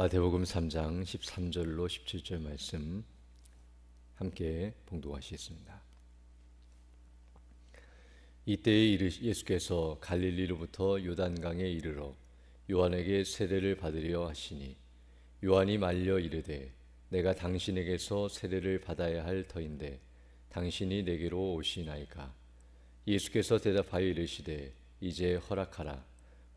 마태복음 3장 13절로 17절 말씀 함께 봉독하시겠습니다. 이때에 예수께서 갈릴리로부터 요단강에 이르러 요한에게 세례를 받으려 하시니 요한이 말려 이르되 내가 당신에게서 세례를 받아야 할 터인데 당신이 내게로 오시나이까 예수께서 대답하여 이르시되 이제 허락하라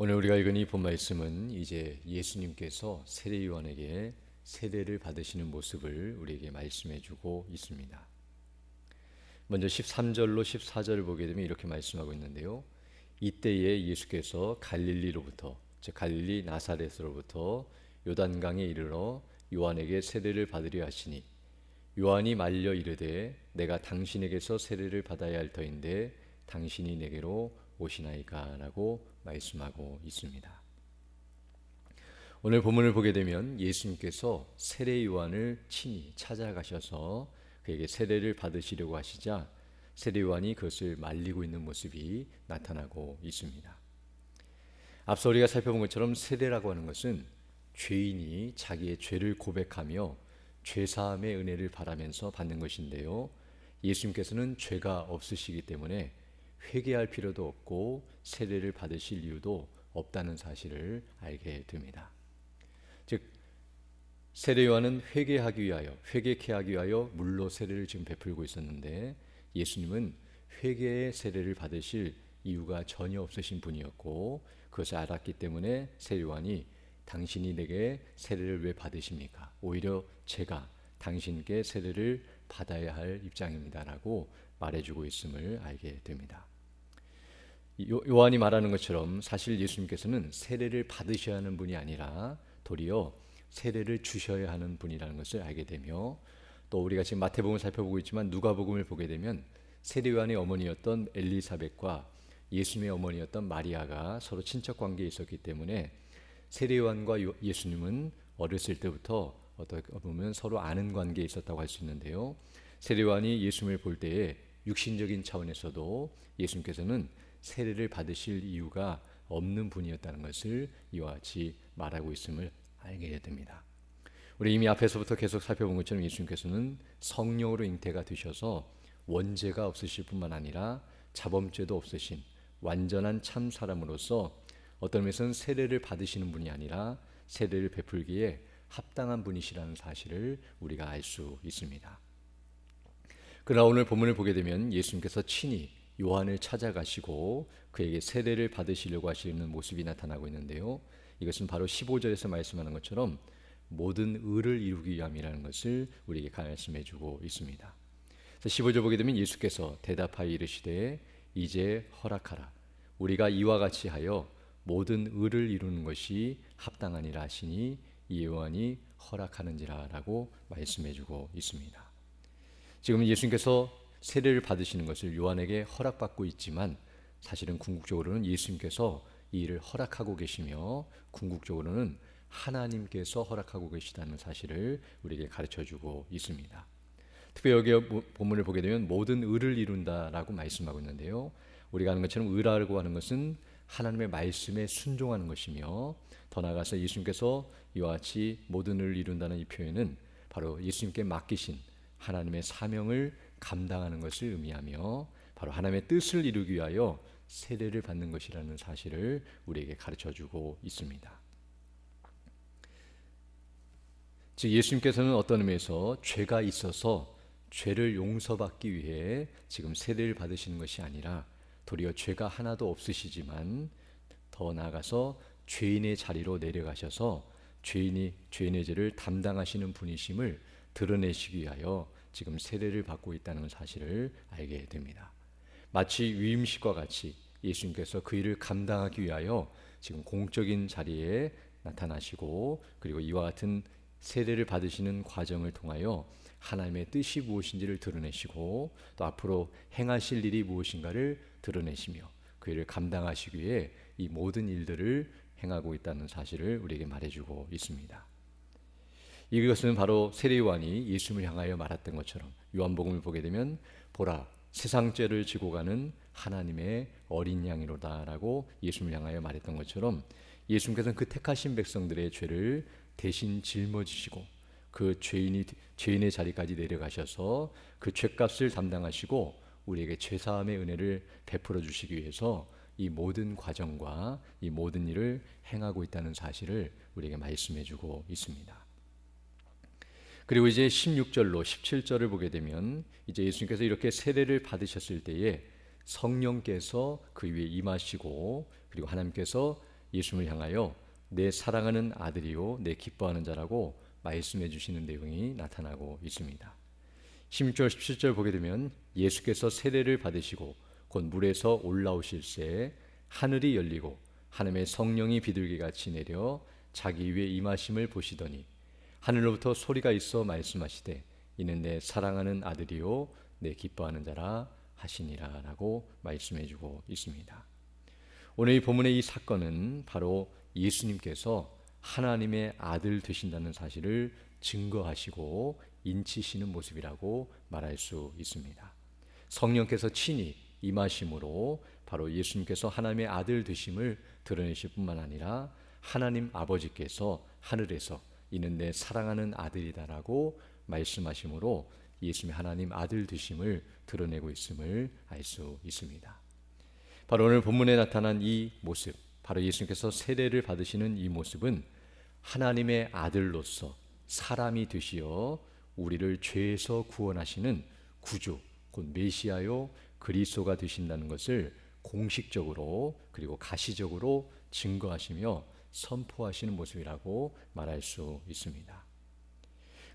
오늘 우리가 읽은 이 본 말씀은 이제 예수님께서 세례 요한에게 세례를 받으시는 모습을 우리에게 말씀해 주고 있습니다. 먼저 13절로 14절을 보게 되면 이렇게 말씀하고 있는데요. 이때에 예수께서 갈릴리로부터 즉 갈릴리 나사렛으로부터 요단강에 이르러 요한에게 세례를 받으려 하시니 요한이 말려 이르되 내가 당신에게서 세례를 받아야 할 터인데 당신이 내게로 오시나이까라고 말씀하고 있습니다. 오늘 본문을 보게 되면 예수님께서 세례 요한을 친히 찾아가셔서 그에게 세례를 받으시려고 하시자 세례 요한이 그것을 말리고 있는 모습이 나타나고 있습니다. 앞서 우리가 살펴본 것처럼 세례라고 하는 것은 죄인이 자기의 죄를 고백하며 죄 사함의 은혜를 바라면서 받는 것인데요. 예수님께서는 죄가 없으시기 때문에 회개할 필요도 없고 세례를 받으실 이유도 없다는 사실을 알게 됩니다. 즉 세례 요한은 회개하기 위하여 회개케 하기 위하여 물로 세례를 지금 베풀고 있었는데 예수님은 회개의 세례를 받으실 이유가 전혀 없으신 분이었고 그것을 알았기 때문에 세례 요한이 당신이 내게 세례를 왜 받으십니까? 오히려 제가 당신께 세례를 받아야 할 입장입니다라고 말해주고 있음을 알게 됩니다. 요한이 말하는 것처럼 사실 예수님께서는 세례를 받으셔야 하는 분이 아니라 도리어 세례를 주셔야 하는 분이라는 것을 알게 되며 또 우리가 지금 마태복음을 살펴보고 있지만 누가복음을 보게 되면 세례 요한의 어머니였던 엘리사벳과 예수님의 어머니였던 마리아가 서로 친척 관계에 있었기 때문에 세례 요한과 예수님은 어렸을 때부터 어떻게 보면 서로 아는 관계에 있었다고 할 수 있는데요. 세례 요한이 예수님을 볼 때에 육신적인 차원에서도 예수님께서는 세례를 받으실 이유가 없는 분이었다는 것을 이와 같이 말하고 있음을 알게 됩니다. 우리 이미 앞에서부터 계속 살펴본 것처럼 예수님께서는 성령으로 잉태가 되셔서 원죄가 없으실 뿐만 아니라 자범죄도 없으신 완전한 참 사람으로서 어떤 면에서는 세례를 받으시는 분이 아니라 세례를 베풀기에 합당한 분이시라는 사실을 우리가 알 수 있습니다. 그러나 오늘 본문을 보게 되면 예수님께서 친히 요한을 찾아가시고 그에게 세례를 받으시려고 하시는 모습이 나타나고 있는데요. 이것은 바로 15절에서 말씀하는 것처럼 모든 의를 이루기 위함이라는 것을 우리에게 말씀해 주고 있습니다. 15절 보게 되면 예수께서 대답하여 이르시되 이제 허락하라 우리가 이와 같이 하여 모든 의를 이루는 것이 합당하니라 하시니 이 요한이 허락하는지라라고 말씀해 주고 있습니다. 지금 예수님께서 세례를 받으시는 것을 요한에게 허락받고 있지만 사실은 궁극적으로는 예수님께서 이 일을 허락하고 계시며 궁극적으로는 하나님께서 허락하고 계시다는 사실을 우리에게 가르쳐 주고 있습니다. 특별히 여기 본문을 보게 되면 모든 의를 이룬다라고 말씀하고 있는데요. 우리가 아는 것처럼 의라고 하는 것은 하나님의 말씀에 순종하는 것이며 더 나아가서 예수님께서 이와 같이 모든 의를 이룬다는 이 표현은 바로 예수님께 맡기신 하나님의 사명을 감당하는 것을 의미하며 바로 하나님의 뜻을 이루기 위하여 세례를 받는 것이라는 사실을 우리에게 가르쳐 주고 있습니다. 즉 예수님께서는 어떤 의미에서 죄가 있어서 죄를 용서받기 위해 지금 세례를 받으시는 것이 아니라 도리어 죄가 하나도 없으시지만 더 나아가서 죄인의 자리로 내려가셔서 죄인이 죄인의 죄를 담당하시는 분이심을 드러내시기 위하여 지금 세례를 받고 있다는 사실을 알게 됩니다. 마치 위임식과 같이 예수님께서 그 일을 감당하기 위하여 지금 공적인 자리에 나타나시고 그리고 이와 같은 세례를 받으시는 과정을 통하여 하나님의 뜻이 무엇인지를 드러내시고 또 앞으로 행하실 일이 무엇인가를 드러내시며 그 일을 감당하시기 위해 이 모든 일들을 행하고 있다는 사실을 우리에게 말해주고 있습니다. 이것은 바로 세례요한이 예수님을 향하여 말했던 것처럼 요한복음을 보게 되면 보라 세상 죄를 지고 가는 하나님의 어린 양이로다라고 예수님을 향하여 말했던 것처럼 예수님께서는 그 택하신 백성들의 죄를 대신 짊어지시고 그 죄인이 죄인의 자리까지 내려가셔서 그 죄값을 담당하시고 우리에게 죄 사함의 은혜를 베풀어 주시기 위해서 이 모든 과정과 이 모든 일을 행하고 있다는 사실을 우리에게 말씀해 주고 있습니다. 그리고 이제 16절로 17절을 보게 되면 이제 예수님께서 이렇게 세례를 받으셨을 때에 성령께서 그 위에 임하시고 그리고 하나님께서 예수님을 향하여 내 사랑하는 아들이요 내 기뻐하는 자라고 말씀해 주시는 내용이 나타나고 있습니다. 16절 17절 보게 되면 예수께서 세례를 받으시고 곧 물에서 올라오실새 하늘이 열리고 하나님의 성령이 비둘기같이 내려 자기 위에 임하심을 보시더니 하늘로부터 소리가 있어 말씀하시되 이는 내 사랑하는 아들이요 내 기뻐하는 자라 하시니라라고 말씀해 주고 있습니다. 오늘 이 본문의 이 사건은 바로 예수님께서 하나님의 아들 되신다는 사실을 증거하시고 인치시는 모습이라고 말할 수 있습니다. 성령께서 친히 임하심으로 바로 예수님께서 하나님의 아들 되심을 드러내실 뿐만 아니라 하나님 아버지께서 하늘에서 이는 내 사랑하는 아들이다라고 말씀하심으로 예수님의 하나님 아들 되심을 드러내고 있음을 알 수 있습니다. 바로 오늘 본문에 나타난 이 모습, 바로 예수님께서 세례를 받으시는 이 모습은 하나님의 아들로서 사람이 되시어 우리를 죄에서 구원하시는 구주, 곧 메시아요 그리스도가 되신다는 것을 공식적으로 그리고 가시적으로 증거하시며 선포하시는 모습이라고 말할 수 있습니다.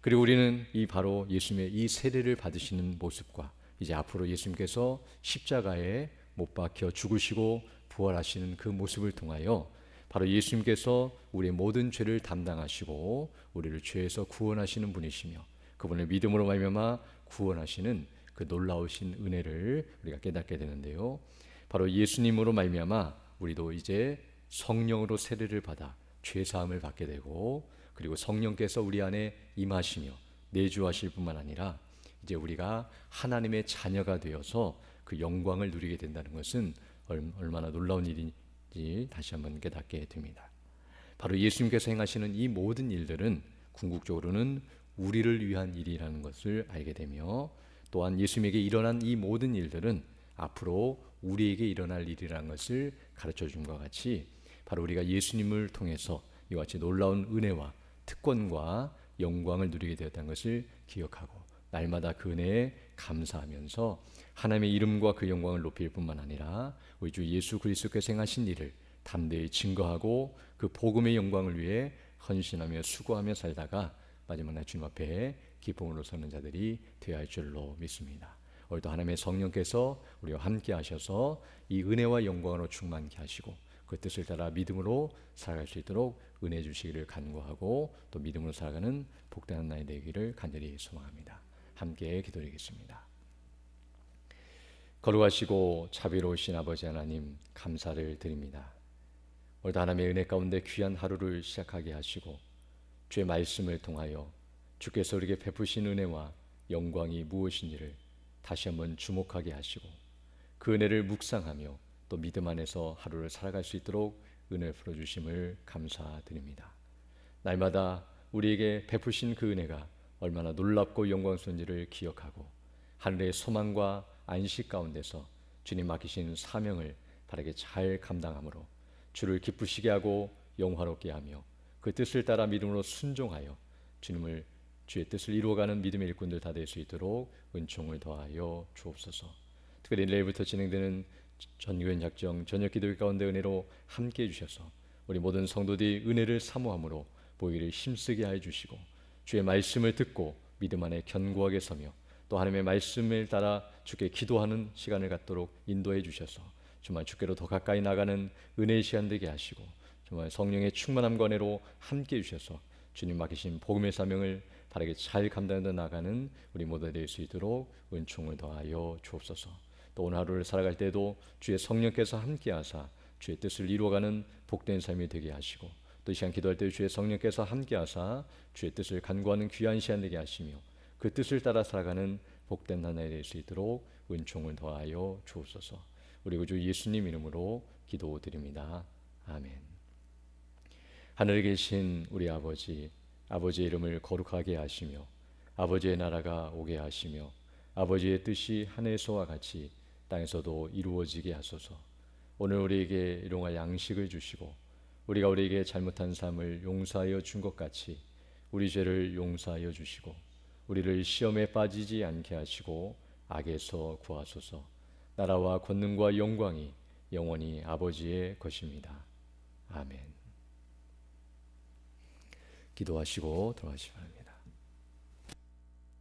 그리고 우리는 이 바로 예수님의 이 세례를 받으시는 모습과 이제 앞으로 예수님께서 십자가에 못 박혀 죽으시고 부활하시는 그 모습을 통하여 바로 예수님께서 우리의 모든 죄를 담당하시고 우리를 죄에서 구원하시는 분이시며 그분을 믿음으로 말미암아 구원하시는 그 놀라우신 은혜를 우리가 깨닫게 되는데요. 바로 예수님으로 말미암아 우리도 이제 성령으로 세례를 받아 죄 사함을 받게 되고 그리고 성령께서 우리 안에 임하시며 내주하실 뿐만 아니라 이제 우리가 하나님의 자녀가 되어서 그 영광을 누리게 된다는 것은 얼마나 놀라운 일인지 다시 한번 깨닫게 됩니다. 바로 예수님께서 행하시는 이 모든 일들은 궁극적으로는 우리를 위한 일이라는 것을 알게 되며 또한 예수님에게 일어난 이 모든 일들은 앞으로 우리에게 일어날 일이라는 것을 가르쳐 준 것 같이 바로 우리가 예수님을 통해서 이와 같이 놀라운 은혜와 특권과 영광을 누리게 되었다는 것을 기억하고 날마다 그 은혜에 감사하면서 하나님의 이름과 그 영광을 높일 뿐만 아니라 우리 주 예수 그리스도께서 행하신 일을 담대히 증거하고 그 복음의 영광을 위해 헌신하며 수고하며 살다가 마지막 날 주님 앞에 기쁨으로 서는 자들이 되어야 할 줄로 믿습니다. 오늘도 하나님의 성령께서 우리와 함께 하셔서 이 은혜와 영광으로 충만케 하시고 그 뜻을 따라 믿음으로 살아갈 수 있도록 은혜 주시기를 간구하고 또 믿음으로 살아가는 복된 날이 되기를 간절히 소망합니다. 함께 기도드리겠습니다. 거룩하시고 자비로우신 아버지 하나님 감사를 드립니다. 오늘도 하나님의 은혜 가운데 귀한 하루를 시작하게 하시고 주의 말씀을 통하여 주께서 우리에게 베푸신 은혜와 영광이 무엇인지를 다시 한번 주목하게 하시고 그 은혜를 묵상하며 또 믿음 안에서 하루를 살아갈 수 있도록 은혜 풀어 주심을 감사드립니다. 날마다 우리에게 베푸신 그 은혜가 얼마나 놀랍고 영광스러운지를 기억하고 하늘의 소망과 안식 가운데서 주님 맡기신 사명을 바르게 잘 감당함으로 주를 기쁘시게 하고 영화롭게 하며 그 뜻을 따라 믿음으로 순종하여 주님을 주의 뜻을 이루어가는 믿음의 일꾼들 다 될 수 있도록 은총을 더하여 주옵소서. 특별히 내일부터 진행되는 전교회 작정 저녁 기도회 가운데 은혜로 함께 해주셔서 우리 모든 성도들이 은혜를 사모함으로 보이를 힘쓰게 해 주시고 주의 말씀을 듣고 믿음 안에 견고하게 서며 또 하나님의 말씀을 따라 주께 기도하는 시간을 갖도록 인도해 주셔서 주만 주께로 더 가까이 나가는 은혜의 시간 되게 하시고 정말 성령의 충만함과 은혜로 함께 해주셔서 주님 맡기신 복음의 사명을 바르게 잘 감당해 나가는 우리 모두 될 수 있도록 은총을 더하여 주옵소서. 또 오늘 하루를 살아갈 때도 주의 성령께서 함께하사 주의 뜻을 이루어가는 복된 삶이 되게 하시고 또 이 시간 기도할 때 주의 성령께서 함께하사 주의 뜻을 간구하는 귀한 시간 되게 하시며 그 뜻을 따라 살아가는 복된 하나가 될수 있도록 은총을 더하여 주옵소서. 우리 구주 예수님 이름으로 기도드립니다. 아멘. 하늘에 계신 우리 아버지, 아버지의 이름을 거룩하게 하시며 아버지의 나라가 오게 하시며 아버지의 뜻이 하늘에서와 같이 땅에서도 이루어지게 하소서. 오늘 우리에게 일용할 양식을 주시고 우리가 우리에게 잘못한 삶을 용서하여 준 것 같이 우리 죄를 용서하여 주시고 우리를 시험에 빠지지 않게 하시고 악에서 구하소서. 나라와 권능과 영광이 영원히 아버지의 것입니다. 아멘. 기도하시고 들어가시 기 바랍니다.